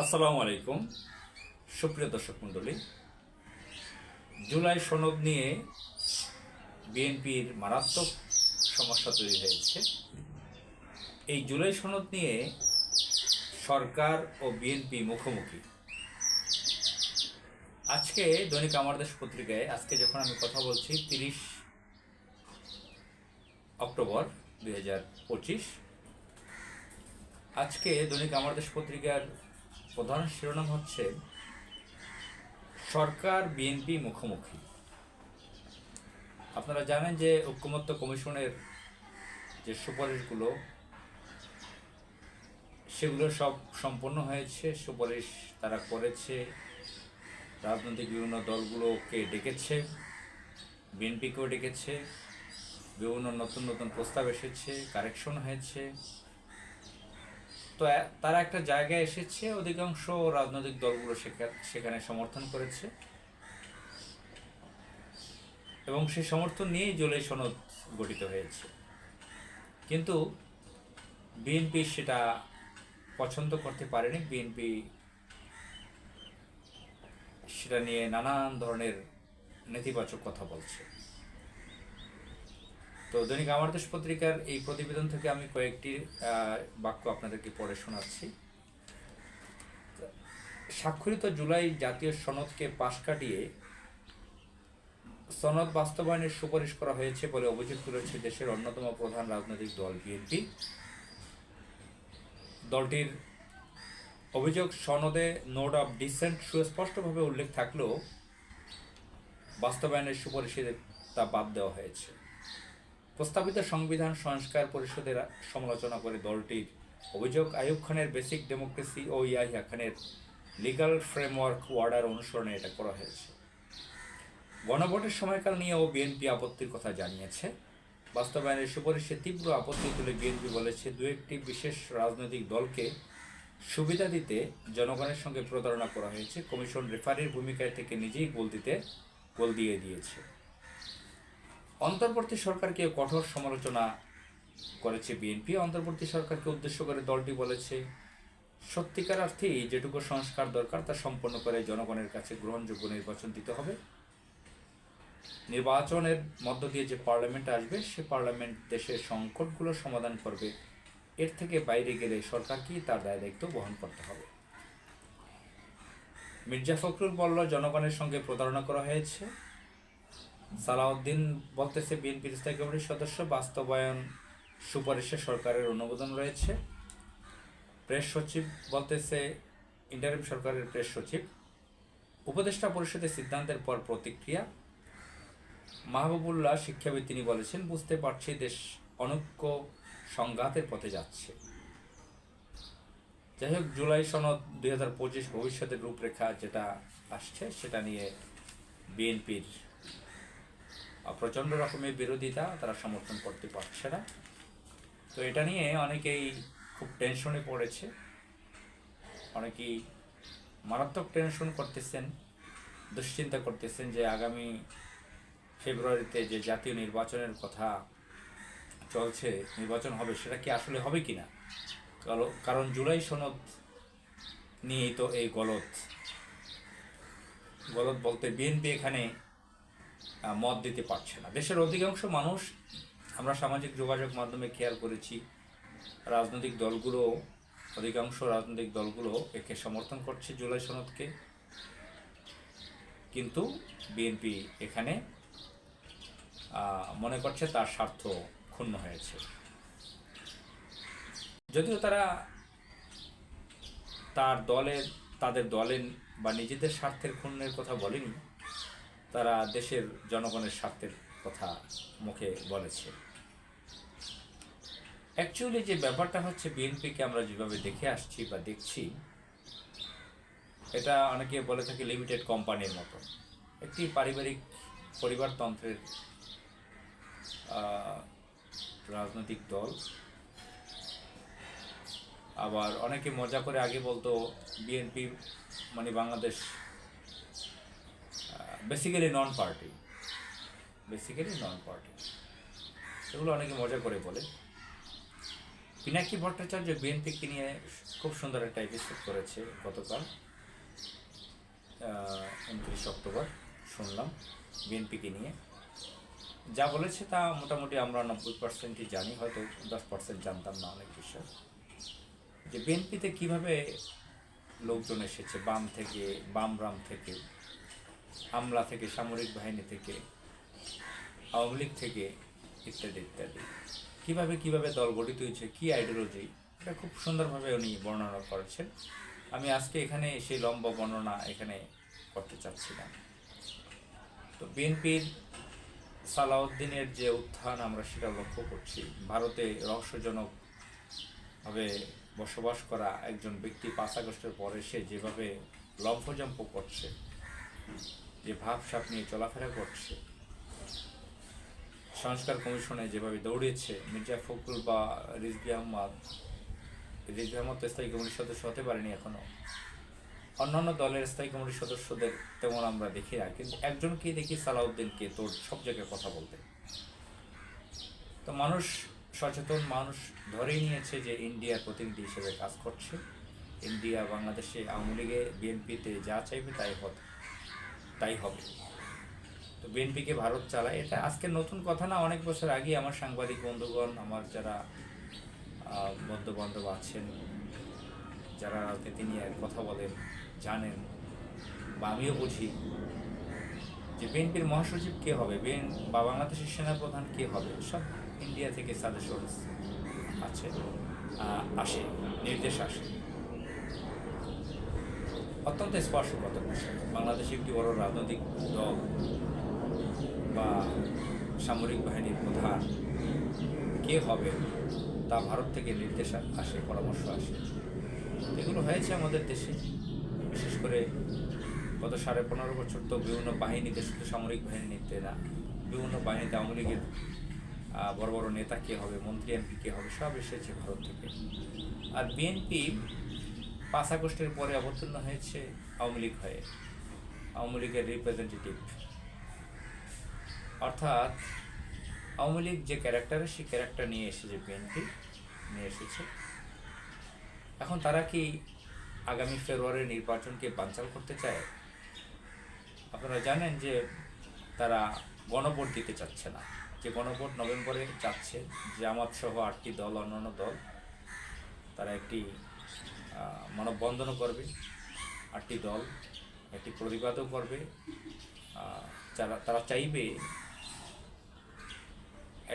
আসসালামু আলাইকুম। সুপ্রিয় দর্শক মণ্ডলী, জুলাই সনদ নিয়ে বিএনপির মারাত্মক সমস্যা তৈরি হয়েছে। এই জুলাই সনদ নিয়ে সরকার ও বিএনপি মুখোমুখি। আজকে দৈনিক আমার দেশ পত্রিকায় আজকে যখন আমি কথা বলছি তিরিশ অক্টোবর দুই হাজার পঁচিশ, আজকে দৈনিক আমার দেশ পত্রিকার প্রধান শিরোনাম হচ্ছে সরকার বিএনপি মুখোমুখি। আপনারা জানেন যে ঐক্যমত্য কমিশনের যে সুপারিশগুলো, সেগুলো সব সম্পন্ন হয়েছে। সুপারিশ তারা করেছে। রাজনৈতিক বিভিন্ন দলগুলোকে ডেকেছে বিএনপিকেও ডেকেছে। বিভিন্ন নতুন নতুন প্রস্তাব এসেছে, কারেকশন হয়েছে। তো তারা একটা জায়গায় এসেছে, অধিকাংশ রাজনৈতিক দলগুলো সেখা- সেখানে সমর্থন করেছে। এবং সেই সমর্থন নিয়েই জুলাই সনদ গঠিত হয়েছে। কিন্তু বিএনপি সেটা পছন্দ করতে পারেনি। বিএনপি সেটা নিয়ে নানান ধরনের নেতিবাচক কথা বলছে। তো দৈনিক আমার দেশ পত্রিকার এই প্রতিবেদন থেকে আমি কয়েকটি বাক্য আপনাদেরকে পড়ে শোনাচ্ছি। স্বাক্ষরিত জুলাই জাতীয় সনদকে পাশ কাটিয়ে সনদ বাস্তবায়নের সুপারিশ করা হয়েছে বলে অভিযোগ তুলেছে দেশের অন্যতম প্রধান রাজনৈতিক দল বিএনপি। দলটির অভিযোগ, সনদে নোট অফ ডিসেন্ট সুস্পষ্টভাবে উল্লেখ থাকলেও বাস্তবায়নের সুপারিশে তা বাদ দেওয়া হয়েছে। প্রস্তাবিত সংবিধান সংস্কার পরিষদের সমালোচনা করে দলটির অভিযোগ, আইয়ুব খানের বেসিক ডেমোক্রেসি ও ইয়াহিয়া খানের লিগাল ফ্রেমওয়ার্ক ওয়ার্ডার অনুসরণে এটা করা হয়েছে। গণভোটের সময়কাল নিয়েও বিএনপি আপত্তির কথা জানিয়েছে। বাস্তবায়নের সুপারিশে তীব্র আপত্তি তুলে বিএনপি বলেছে, দু একটি বিশেষ রাজনৈতিক দলকে সুবিধা দিতে জনগণের সঙ্গে প্রতারণা করা হয়েছে। কমিশন রেফারির ভূমিকায় থেকে নিজেই গোল দিতে, গোল দিয়ে দিয়েছে। অন্তর্বর্তী সরকারকে কঠোর সমালোচনা করেছে বিএনপি। অন্তর্বর্তী সরকারকে উদ্দেশ্য করে দলটি বলেছে, সত্যিকার অর্থেই যেটুকু সংস্কার দরকার তা সম্পন্ন করে জনগণের কাছে গ্রহণযোগ্য নির্বাচন দিতে হবে। নির্বাচনের মধ্য দিয়ে যে পার্লামেন্ট আসবে, সে পার্লামেন্ট দেশের সংকটগুলো সমাধান করবে। এর থেকে বাইরে গেলে সরকারকেই তার দায় দায়িত্ব বহন করতে হবে। মির্জা ফখরুল বলল, জনগণের সঙ্গে প্রতারণা করা হয়েছে। সালাউদ্দিন বলতেছে বিএনপির স্থায়ী কমিটির সদস্য, বাস্তবায়ন সুপারিশে সরকারের অনুমোদন রয়েছে। প্রেস সচিব বলতেছে, ইন্টারিম সরকারের প্রেস সচিব। উপদেষ্টা পরিষদের সিদ্ধান্তের পর প্রতিক্রিয়া। মাহবুবুল্লাহ শিক্ষাবিদ তিনি বলেছেন, বুঝতে পারছি দেশ অনৈক্য সংঘাতের পথে যাচ্ছে। যাই হোক, জুলাই সনদ দুই হাজার পঁচিশ ভবিষ্যতের রূপরেখা যেটা আসছে, সেটা নিয়ে বিএনপির প্রচণ্ড রকমের বিরোধিতা তারা সমর্থন করতে পারছে না। তো এটা নিয়ে অনেকেই খুব টেনশনে পড়েছে। অনেকেই মারাত্মক টেনশন করতেছেন, দুশ্চিন্তা করতেছেন যে আগামী ফেব্রুয়ারিতে যে জাতীয় নির্বাচনের কথা চলছে, নির্বাচন হবে, সেটা কি আসলে হবে কি না? কারো- কারণ জুলাই সনদ নিয়েই তো এই গলত গলত বলতে বিএনপি এখানে মত দিতে পারছে না। দেশের অধিকাংশ মানুষ, আমরা সামাজিক যোগাযোগ মাধ্যমে খেয়াল করেছি, রাজনৈতিক দলগুলো, অধিকাংশ রাজনৈতিক দলগুলো একে সমর্থন করছে জুলাই সনদকে। কিন্তু বিএনপি এখানে মনে করছে তার স্বার্থ ক্ষুণ্ণ হয়েছে। যদিও তারা তার দলের, তাদের দলের বা নিজেদের স্বার্থের ক্ষুণ্ণের কথা বলেনি তারা দেশের জনগণের স্বার্থের কথা মুখে বলেছে। অ্যাকচুয়ালি যে ব্যাপারটা হচ্ছে, বিএনপিকে আমরা যেভাবে দেখে আসছি বা দেখছি, এটা অনেকে বলে থাকে লিমিটেড কোম্পানির মতো। একটি পারিবারিক পরিবারতন্ত্রের রাজনৈতিক দল। আবার অনেকে মজা করে আগে বলতো, বিএনপি মানে Bangladesh basically non party basically non party এগুলো অনেকে মজা করে বলে। পিনাকি ভট্টাচার্য বিএনপিকে নিয়ে খুব সুন্দর একটা এপিসোড করেছে গতকাল উনত্রিশ অক্টোবর, শুনলাম বিএনপিকে নিয়ে। যা বলেছে তা মোটামুটি আমরা নব্বই পার্সেন্টই জানি, হয়তো দশ পার্সেন্ট জানতাম না অনেক বিষয়। যে বিএনপিতে কীভাবে লোকজন এসেছে, বাম থেকে বাম রাম থেকে হামলা থেকে, সামরিক বাহিনী থেকে, আওয়ামী লীগ থেকে, ইত্যাদি ইত্যাদি। কীভাবে কীভাবে দল গঠিত হয়েছে, কী আইডিওলজি এটা খুব সুন্দরভাবে উনি বর্ণনা করেছেন। আমি আজকে এখানে সেই লম্বা বর্ণনা এখানে করতে চাচ্ছিলাম। তো বিএনপির সালাউদ্দিনের যে উত্থান, আমরা সেটা লক্ষ্য করছি। ভারতে রহস্যজনকভাবে বসবাস করা একজন ব্যক্তি পাঁচ আগস্টের পরে সে যেভাবে লম্ফজম্প করছে যে ভাবসাপ নিয়ে চলাফেরা করছে, সংস্কার কমিশনে যেভাবে দৌড়েছে, মির্জা ফখরুল বা রিজভি আহমদ রিজভি আহমদ স্থায়ী কমিটির সদস্য হতে পারেনি এখনও। অন্যান্য দলের স্থায়ী কমিটির সদস্যদের তেমন আমরা দেখি না, কিন্তু একজনকেই দেখি সালাউদ্দিনকে তোর সব জায়গায় কথা বলতে। তো মানুষ সচেতন, মানুষ ধরেই নিয়েছে যে ইন্ডিয়ার প্রতিনিধি হিসেবে কাজ করছে। ইন্ডিয়া, বাংলাদেশে আওয়ামী লীগে বিএনপিতে যা চাইবে তাই হবে। তাই হবে। তো বিএনপিকে ভারত চালায়। এটা আজকে নতুন কথা না, অনেক বছর আগে আমার সাংবাদিক বন্ধুগণ, আমার যারা বন্ধু বান্ধব আছেন, যারা রাজনীতি নিয়ে কথা বলেন, জানেন, বা আমিও বুঝি যে বিএনপির মহাসচিব কে হবে? বিএন, বা বাংলাদেশের সেনাপ্রধান কে হবে? সব ইন্ডিয়া থেকে সাজেশন আছে আসে, নির্দেশ আসে। অত্যন্ত স্পর্শকাতর বিষয়। বাংলাদেশে একটি বড় রাজনৈতিক দল বা সামরিক বাহিনীর প্রধান কে হবে তা ভারত থেকে নির্দেশ আসে, পরামর্শ আসে। এগুলো হয়েছে আমাদের দেশে। বিশেষ করে গত সাড়ে পনেরো বছর তো বিভিন্ন বাহিনীতে, শুধু সামরিক বাহিনীতে না, বিভিন্ন বাহিনীতে আওয়ামী লীগের বড় বড় নেতা কে হবে, মন্ত্রী এমপি কে হবে, সব এসেছে ভারত থেকে। আর বিএনপি পাঁচ আগস্টের পরে অবতীর্ণ হয়েছে আওয়ামী লীগ হয়ে, আওয়ামী লীগের রিপ্রেজেন্টেটিভ অর্থাৎ আওয়ামী লীগ যে ক্যারেক্টারে সেই ক্যারেক্টার নিয়ে এসেছে বিএনপি নিয়ে এসেছে। এখন তারা কি আগামী ফেব্রুয়ারির নির্বাচনকে বানচাল করতে চায়? আপনারা জানেন যে তারা গণভোট দিতে চাচ্ছে না। যে গণভোট নভেম্বরে চাচ্ছে জামাত সহ আটটি দল, অন্যান্য দল, তারা একটি মানববন্ধনও করবে, আটটি দল, একটি প্রতিবাদও করবে। যারা, তারা চাইবে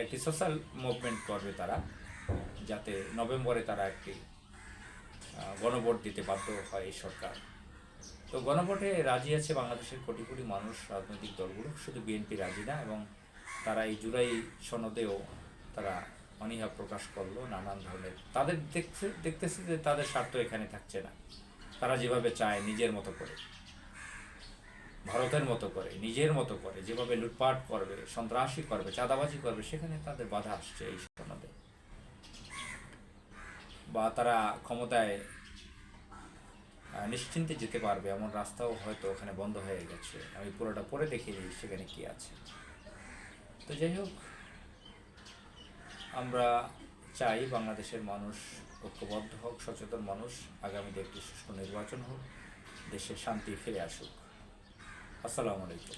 একটি সোশ্যাল মুভমেন্ট করবে তারা, যাতে নভেম্বরে তারা একটি গণভোট দিতে বাধ্য হয় এই সরকার। তো গণভোটে রাজি আছে বাংলাদেশের কোটি কোটি মানুষ, রাজনৈতিক দলগুলো, শুধু বিএনপি রাজি না, এবং তারা এই জুলাই সনদেও তারা অনীহা প্রকাশ করল, নানান ধরনের। তাদের দেখতে দেখতেছে যে তাদের স্বার্থ এখানে থাকছে না। তারা যেভাবে চায় নিজের মতো করে। ভারতের মতো করে, নিজের মতো করে, যেভাবে লুটপাট করবে, সন্ত্রাসী করবে, চাঁদাবাজি করবে, সেখানে তাদের বাধা আসছে এই সনদে বা তারা ক্ষমতায় নিশ্চিন্তে যেতে পারবে, এমন রাস্তাও হয়তো ওখানে বন্ধ হয়ে গেছে। আমি পুরোটা পরে দেখে নিই সেখানে কি আছে। তো যাই হোক আমরা চাই বাংলাদেশের মানুষ ঐক্যবদ্ধ হোক, সচেতন মানুষ আগামীতে একটি সুষ্ঠু নির্বাচন হোক, দেশে শান্তি ফিরে আসুক। আসসালামু আলাইকুম।